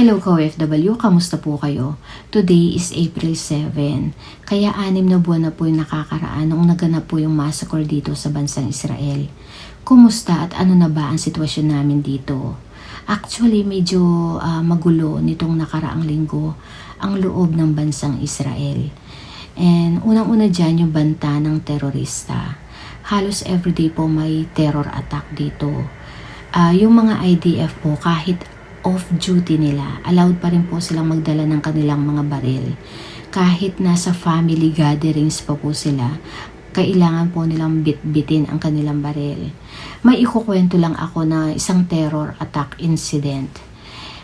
Hello ka-OFW, kamusta po kayo? Today is April 7, kaya anim na buwan na po yung nakakaraan nung naganap po yung massacre dito sa bansang Israel. Kumusta at ano na ba ang sitwasyon namin dito? Actually, medyo ah, magulo nitong nakaraang linggo ang loob ng bansang Israel. And unang-una dyan yung banta ng terorista. Halos everyday po may terror attack dito. Ah, yung mga IDF po kahit off-duty nila, allowed pa rin po silang magdala ng kanilang mga baril. Kahit nasa family gatherings pa po sila, kailangan po nilang bit-bitin ang kanilang baril. May ikukwento lang ako na isang terror attack incident.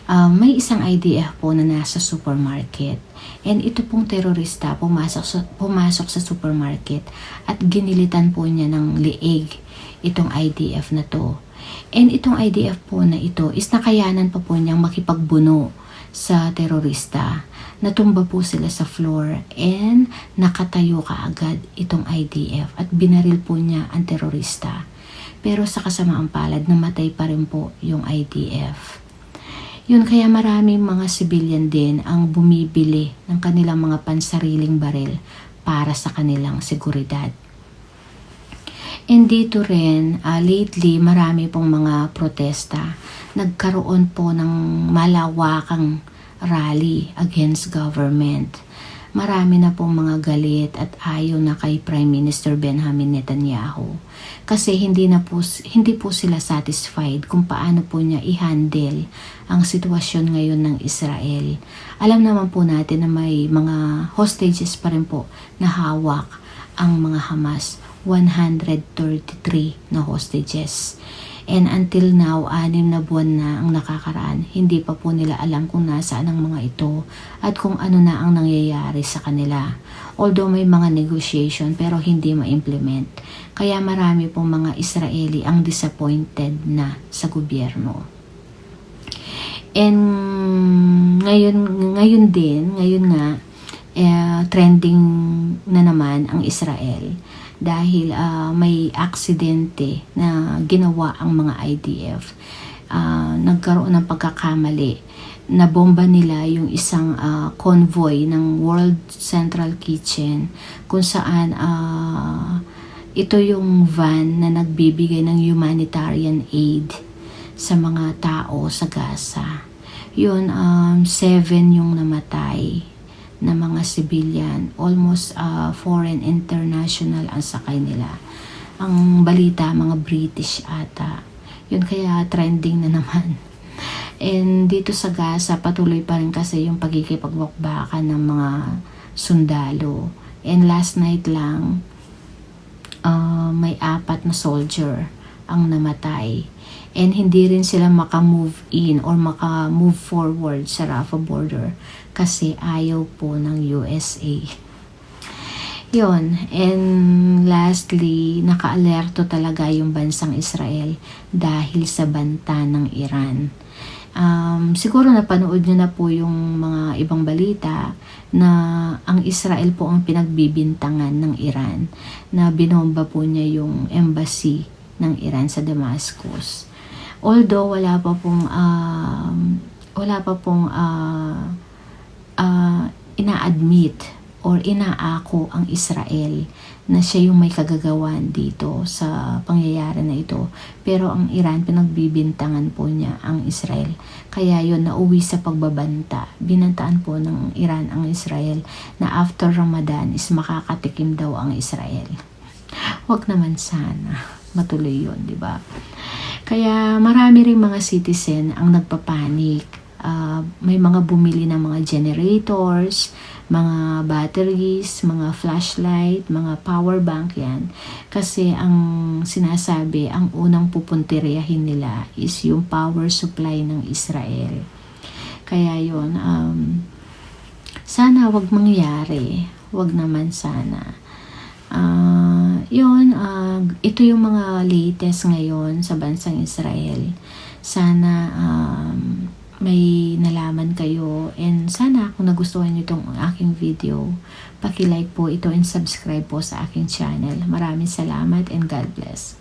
Ah, may isang IDF po na nasa supermarket. And ito pong terorista pumasok sa, pumasok sa supermarket at ginilitan po niya ng liig itong IDF na to. And itong IDF po na ito is nakayanan pa po niyang makipagbuno sa terorista. Natumba po sila sa floor and nakatayo kaagad itong IDF at binaril po niya ang terorista. Pero sa kasamaang palad, namatay pa rin po yung IDF. Yun kaya maraming mga civilian din ang bumibili ng kanilang mga pansariling baril para sa kanilang seguridad. And dito rin, ah, lately, marami pong mga protesta. Nagkaroon po ng malawakang rally against government. Marami na pong mga galit at ayaw na kay Prime Minister Benjamin Netanyahu. Kasi hindi na po, hindi po sila satisfied kung paano po niya i-handle ang sitwasyon ngayon ng Israel. Alam naman po natin na may mga hostages pa rin po na hawak ang mga Hamas 133 na hostages. And until now, anim na buwan na ang nakakaraan, hindi pa po nila alam kung nasaan ang mga ito at kung ano na ang nangyayari sa kanila. Although may mga negotiation pero hindi ma-implement. Kaya marami pong mga Israeli ang disappointed na sa gobyerno. And ngayon, ngayon din, ngayon nga, eh, trending na naman ang Israel dahil ah, may aksidente na ginawa ang mga IDF. Ah, nagkaroon ng pagkakamali. Nabomba nila yung isang ah, convoy ng World Central Kitchen kung saan ah, ito yung van na nagbibigay ng humanitarian aid sa mga tao sa Gaza. Yun, um, seven yung namatay na mga civilian. Almost uh, foreign international ang sakay nila. Ang balita, mga British ata. Yun kaya trending na naman. And dito sa Gaza, patuloy pa rin kasi yung pagkikipagbakbakan ng mga sundalo. And last night lang, uh, may apat na soldier ang namatay. And hindi rin sila maka-move in or maka-move forward sa Rafah border kasi ayaw po ng USA. Yon. And lastly, naka-alerto talaga yung bansang Israel dahil sa banta ng Iran. Um, siguro napanood nyo na po yung mga ibang balita na ang Israel po ang pinagbibintangan ng Iran na binomba po niya yung embassy ng Iran sa Damascus. Although wala pa pong um, wala pa pong uh, uh, ina-admit or inaako ang Israel na siya yung may kagagawan dito sa pangyayari na ito. Pero ang Iran, pinagbibintangan po niya ang Israel. Kaya yon nauwi sa pagbabanta. Binantaan po ng Iran ang Israel na after Ramadan is makakatikim daw ang Israel. Huwag naman sana matuloy yon di ba? Kaya marami ring mga citizen ang nagpapanik. Uh, may mga bumili ng mga generators, mga batteries, mga flashlight, mga power bank yan. Kasi ang sinasabi, ang unang pupuntiryahin nila is yung power supply ng Israel. Kaya yon um, sana wag mangyari. Wag naman sana. Uh, yun, uh, ito yung mga latest ngayon sa bansang Israel. Sana um, may nalaman kayo and sana kung nagustuhan nyo itong aking video, paki-like po ito and subscribe po sa aking channel. Maraming salamat and God bless.